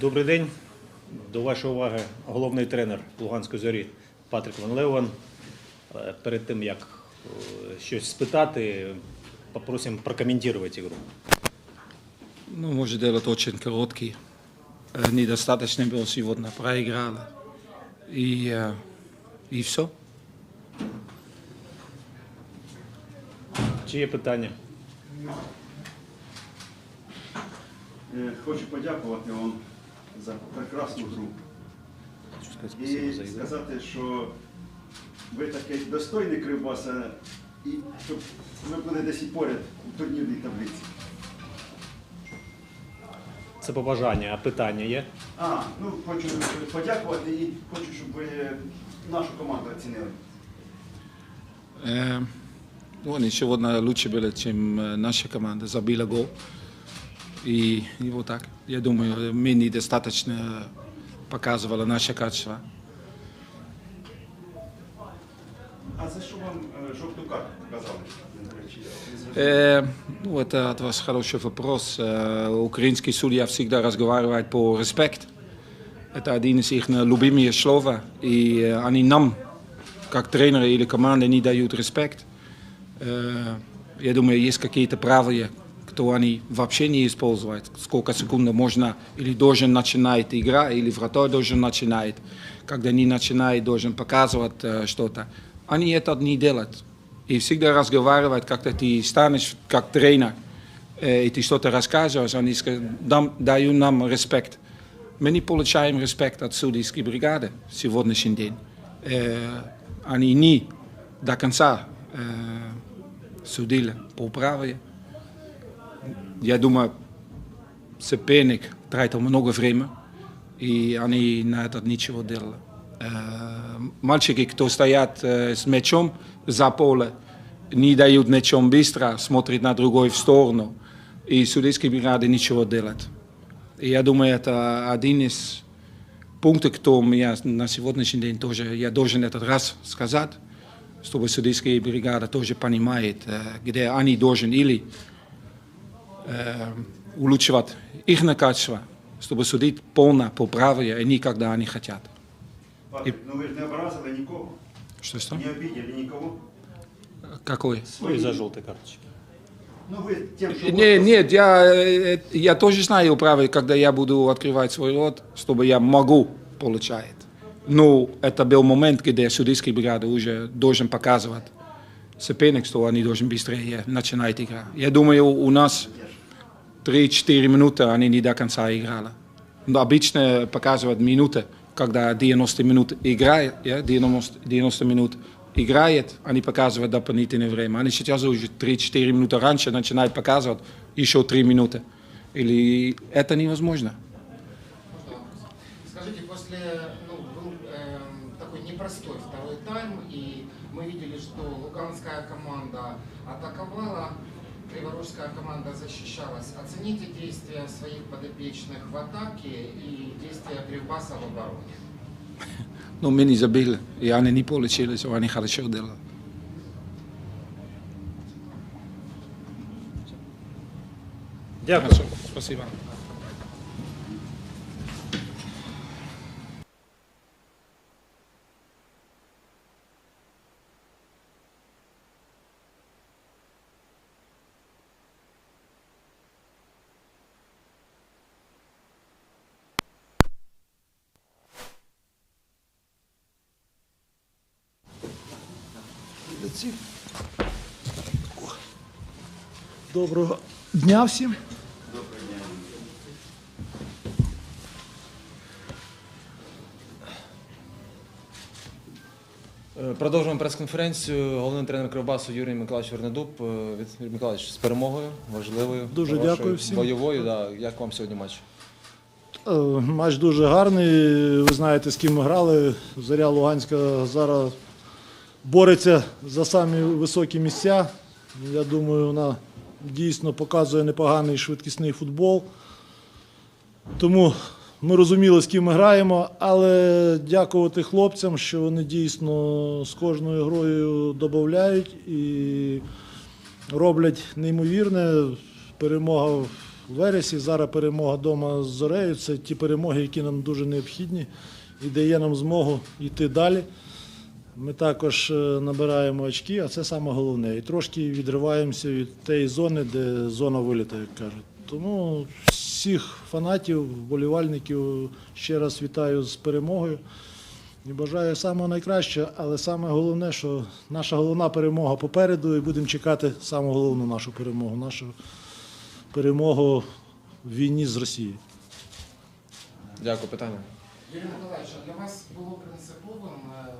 Добрий день. До вашої уваги головний тренер Луганської зорі Патрик Ван Леуан. Е, Перед тим як е, щось спитати, попросимо прокоментувати ігру. Ну, может делать очень короткий. Э, Недостаточно было сегодня, проиграли. И, э, и все. Чи є питання? Е, Хочу подякувати вам за прекрасну гру. Хочу сказати спасибо І за ігру. сказати, що ви такий достойний Кривбаса, і щоб ви були десь і поряд у турнірній таблиці. Це побажання, а питання є? А, ну хочу подякувати і хочу, щоб ви нашу команду оцінили. Э, ну, они сегодня лучше были, чем э, наша команда, забила гол. И, и вот так. Я думаю, мы недостаточно показывали наши качества. А за що вам е, жовту картку показали? До речі, не зрозумів. Э, ну, это от вас хороший вопрос. Э, украинский судья всегда разговаривает по респект. Это один из их любимых слов. И э, они нам, как тренеры или команды, не дают респект. Э, я думаю, есть какие-то правила, кто они вообще не используют. Сколько секунд можно или должен начинать игра, или вратарь должен начинать. Когда не начинает, должен показывать э, что-то. Они это не делают. И всегда разговаривают, как-то ты станешь как тренер, э, и ты что-то рассказываешь, они ска- дам- дают нам респект. Мы не получаем респект от судейской бригады в сегодняшний день. Э, они не до конца э, судили по правилам. Я думаю, соперник тратил много времени, и они на это ничего делали. Э, Мальчики, кто стоят э, с мячом за поле, не дают мячом быстро, смотрят на другую сторону, и судейские бригады ничего делают. И я думаю, это один из пунктов, кто я на сегодняшний день тоже, я должен этот раз сказать, чтобы судейские бригады тоже понимают, э, где они должны или э, улучшать их качество, чтобы судить полно по правилам, и не когда они хотят. Патрик, ну ви ж не образили нікого, Что что? не обидели нікого. Какой? Ну і за жовті карточки. Ну ви тим, що Не, нет, я, э, я тоже знаю правила, когда я буду открывать свой рот, чтобы я могу получать. Но это был момент, где судейский бригада уже должен показывать соперник, что они должны быстрее начинать играть. Я думаю, у нас 3-4 минуты они не до конца играли. Но обычно показывают минуты, когда 90 минут играет, я, 90, 90 минут играет, они показывают дополнительное время. Они сейчас уже 3-4 минуты раньше начинают показывать еще 3 минуты. Или это невозможно. Скажите, после ну, был эм, такой непростой второй тайм, и мы видели, что луганская команда атаковала, Криворожская команда защищалась. Оцените действия своих подопечных в атаке и действия Кривбаса в обороне. Ну, мы не забили, и они не получились, они хорошо делали. Дякую. Хорошо, спасибо. Доброго дня всім. Е, Продовжуємо прес-конференцію. Головний тренер Кривбасу Юрій Миколаївич Вернедуб. Е, Юрій Миколаївич, з перемогою, важливою. Дуже вашою дякую всім. Бойовою, да. як вам сьогодні матч? Е, Матч дуже гарний. Ви знаєте, з ким ми грали. Заря Луганська зараз бореться за самі високі місця. Я думаю, вона дійсно показує непоганий швидкісний футбол. Тому ми розуміли, з ким ми граємо, але дякувати хлопцям, що вони дійсно з кожною грою додають і роблять неймовірне. Перемога в вересі. Зараз перемога вдома з Зорею. Це ті перемоги, які нам дуже необхідні і дає нам змогу йти далі. Ми також е, набираємо очки, а це саме головне. І трошки відриваємося від тієї зони, де зона виліта, як кажуть. Тому всіх фанатів, вболівальників ще раз вітаю з перемогою. І бажаю самого найкращого, але саме головне, що наша головна перемога попереду, і будемо чекати саму головну нашу перемогу, нашу перемогу в війні з Росією. Дякую, питання. Юрій Миколаївич, для вас було принциповим, е,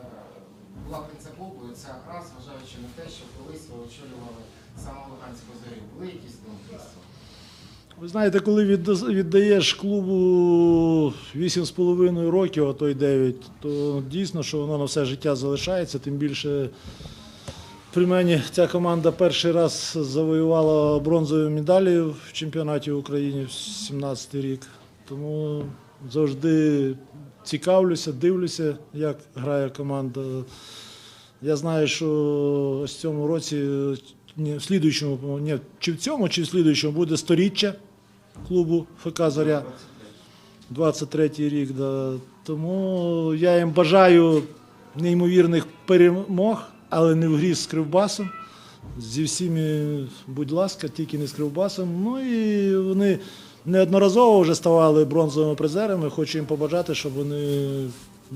була принциповою ця гра, зважаючи на те, що колись ви очолювали саме Луганську зорю. Були якісь думки? Ви знаєте, коли віддаєш клубу 8,5 років, а то й 9, то дійсно, що воно на все життя залишається. Тим більше при мені ця команда перший раз завоювала бронзові медалі в чемпіонаті України в 17 рік. Тому завжди цікавлюся, дивлюся, як грає команда. Я знаю, що в цьому році, в слідуючому, ні, чи в цьому, чи в слідуючому буде сторіччя клубу ФК Зоря. 23-й рік. Да. Тому я їм бажаю неймовірних перемог, але не в грі з Кривбасом. Зі всіми, будь ласка, тільки не з Кривбасом. Ну і вони неодноразово вже ставали бронзовими призерами. Хочу їм побажати, щоб вони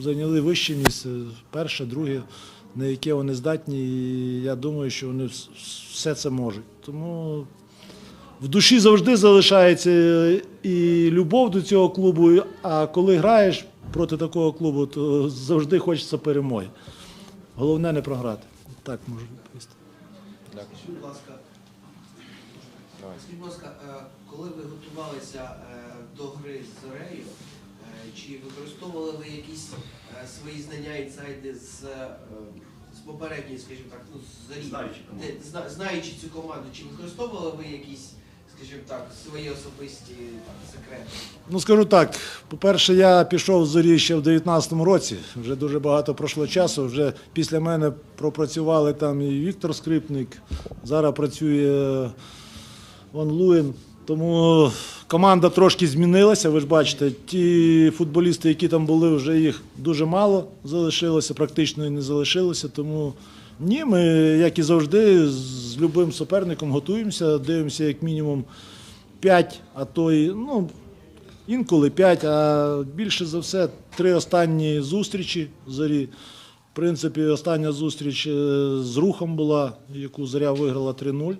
зайняли вище місце, перше, друге, на яке вони здатні. І я думаю, що вони все це можуть. Тому в душі завжди залишається і любов до цього клубу. А коли граєш проти такого клубу, то завжди хочеться перемоги. Головне не програти. Так можу відповісти. Дякую. Скажіть, будь ласка, е, коли ви готувалися е, до гри з Зорею, е, чи використовували ви якісь свої знання, інсайди з, з попередньої, скажімо так, ну, з зорі? Знаючи зна- знаючи цю команду, чи використовували ви якісь, скажімо так, свої особисті там, секрети? Ну скажу так. По-перше, я пішов з зорі ще в 19-му році. Вже дуже багато пройшло часу. Вже після мене пропрацювали там і Віктор Скрипник. Зараз працює Луєн. Тому команда трошки змінилася. Ви ж бачите, ті футболісти, які там були, вже їх дуже мало залишилося, практично і не залишилося. Тому ні, ми, як і завжди, з любим суперником готуємося, дивимося як мінімум 5, а то і ну, інколи 5, а більше за все три останні зустрічі зорі. В принципі, остання зустріч е, з рухом була, яку зоря виграла 3-0.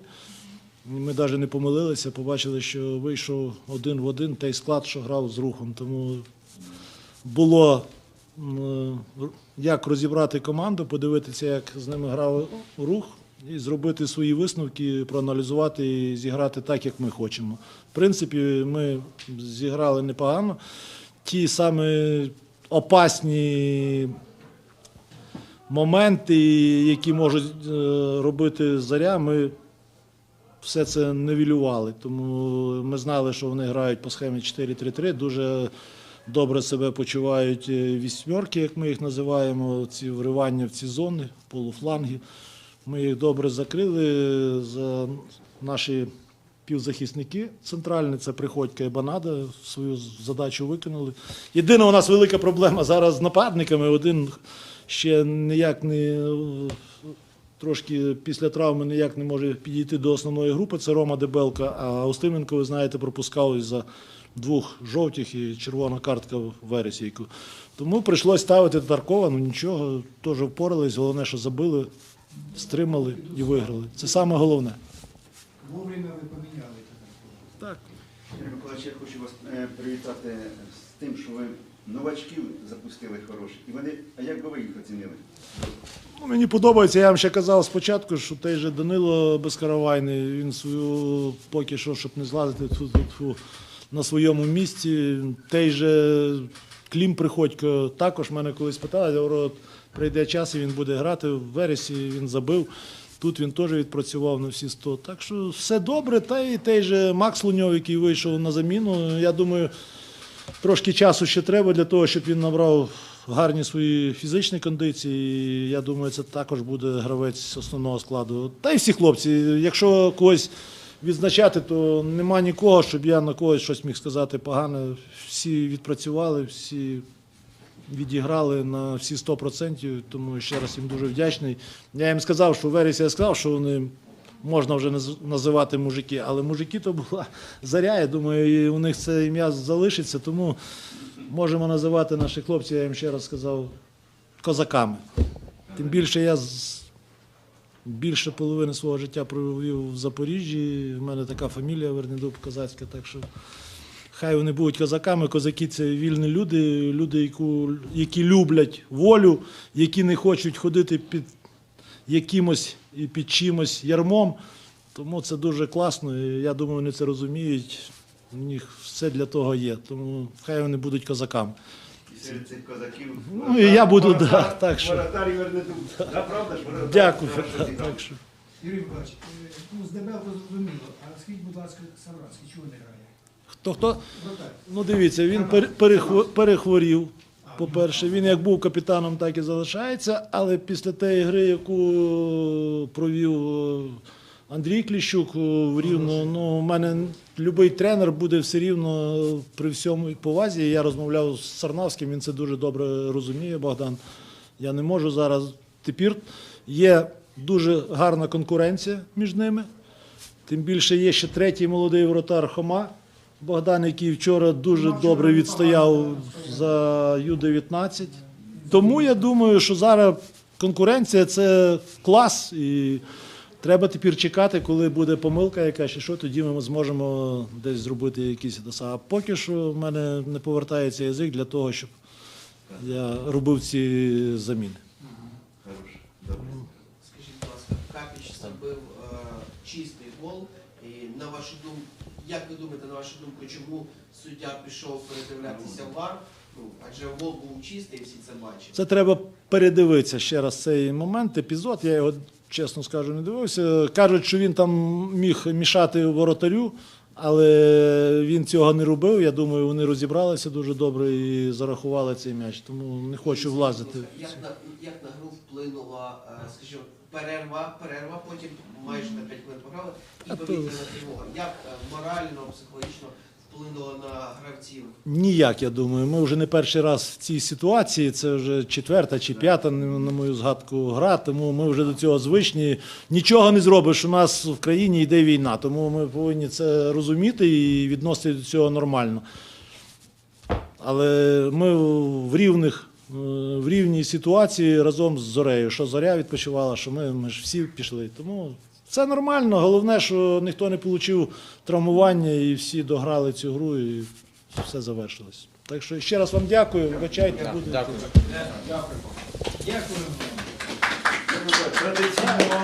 Ми навіть не помилилися, побачили, що вийшов один в один той склад, що грав з рухом. Тому було як розібрати команду, подивитися, як з ними грав рух, і зробити свої висновки, проаналізувати і зіграти так, як ми хочемо. В принципі, ми зіграли непогано. Ті самі опасні моменти, які можуть е, робити заря, ми все це нивелювали. Тому ми знали, що вони грають по схемі 4-3-3. Дуже добре себе почувають е, вісьмерки, як ми їх називаємо, ці вривання в ці зони, полуфланги. Ми їх добре закрили за наші півзахисники центральні, це Приходька і Банада, свою задачу виконали. Єдина у нас велика проблема зараз з нападниками. Один ще ніяк не трошки після травми ніяк не може підійти до основної групи. Це Рома Дебелка. А Устименко, ви знаєте, пропускав із-за двох жовтих і червона картка в вересі. Тому прийшлося ставити Таркова, ну нічого, теж впорались. Головне, що забили, стримали і виграли. Це саме головне. Вовремя ви поміняли тепер. Так. Миколаївич, я хочу вас е, привітати з тим, що ви новачків запустили хороших. І вони, а як би ви їх оцінили? Ну, мені подобається, я вам ще казав спочатку, що той же Данило Безкаравайний, він свою поки що, щоб не злазити тьфу, тьфу, тьфу, на своєму місці. Той же Клім Приходько також мене колись питали, я говорю, прийде час і він буде грати в вересі, він забив. Тут він теж відпрацював на всі 100. Так що все добре. Та й той же Макс Луньов, який вийшов на заміну. Я думаю, Трошки часу ще треба для того, щоб він набрав гарні свої фізичні кондиції. Я думаю, це також буде гравець основного складу. Та й всі хлопці. Якщо когось відзначати, то нема нікого, щоб я на когось щось міг сказати погане. Всі відпрацювали, всі відіграли на всі 100%, тому ще раз їм дуже вдячний. Я їм сказав, що в вересі я сказав, що вони можна вже наз- називати мужики, але мужики то була заря. Я думаю, і у них це ім'я залишиться, тому можемо називати наших хлопців, я їм ще раз сказав, козаками. Тим більше я з- більше половини свого життя провів в Запоріжжі. У мене така фамілія Вернедуб козацька, так що хай вони будуть козаками. Козаки це вільні люди, люди, які люблять волю, які не хочуть ходити під якимось і під чимось ярмом. Тому це дуже класно. і Я думаю, вони це розуміють. У них все для того є. Тому хай вони будуть козаками. І серед цих козаків. Ну, і я буду, да, так що. Воротар і Да, правда ж? Воротар Дякую. хорошо. Так що. Юрій Миколаївич, е, ну, з Дебелко зрозуміло, а скажіть, будь ласка, Савранський, чого не грає? Хто хто? Ну дивіться, він пере- перехво- перехворів. По-перше, він як був капітаном, так і залишається. Але після тієї гри, яку провів е, Андрій Кліщук е, в Рівно, ну, у мене будь-який тренер буде все рівно е, при всьому повазі. Я розмовляв з Сарнавським, він це дуже добре розуміє, Богдан. Я не можу зараз. Тепер є дуже гарна конкуренція між ними. Тим більше є ще третій молодий воротар Хома. Богдан, який вчора дуже добре відстояв за Ю-19. Тому я думаю, що зараз конкуренція це клас, і треба тепер чекати, коли буде помилка якась, і що тоді ми зможемо десь зробити якісь. доса. А поки що в мене не повертається язик для того, щоб я робив ці заміни. Скажіть, будь ласка, Капіч забив е, чистий гол. І на вашу думку, як ви думаєте, на вашу думку, чому суддя пішов передивлятися в вар? Ну, адже гол був чистий, всі це бачили. Це треба передивитися ще раз цей момент, епізод. Я його, чесно скажу, не дивився. Кажуть, що він там міг мішати воротарю, але він цього не робив. Я думаю, вони розібралися дуже добре і зарахували цей м'яч. Тому не хочу влазити. Як на, як на гру вплинула, е, скажімо, перерва, перерва, потім майже на 5 хвилин пограли, і повітряна тривога. Як е, морально, психологічно вплинула на гравців? Ніяк, я думаю. Ми вже не перший раз в цій ситуації. Це вже четверта чи п'ята, на на мою згадку, гра. Тому ми вже до цього звичні. Нічого не зробиш. У нас в країні йде війна, тому ми повинні це розуміти і відносити до цього нормально. Але ми в рівних. е, В рівній ситуації разом з Зорею, що Зоря відпочивала, що ми, ми ж всі пішли. Тому це нормально. Головне, що ніхто не отримав травмування і всі дограли цю гру і все завершилось. Так що ще раз вам дякую. Вибачайте, буде. Дякую. Традиційно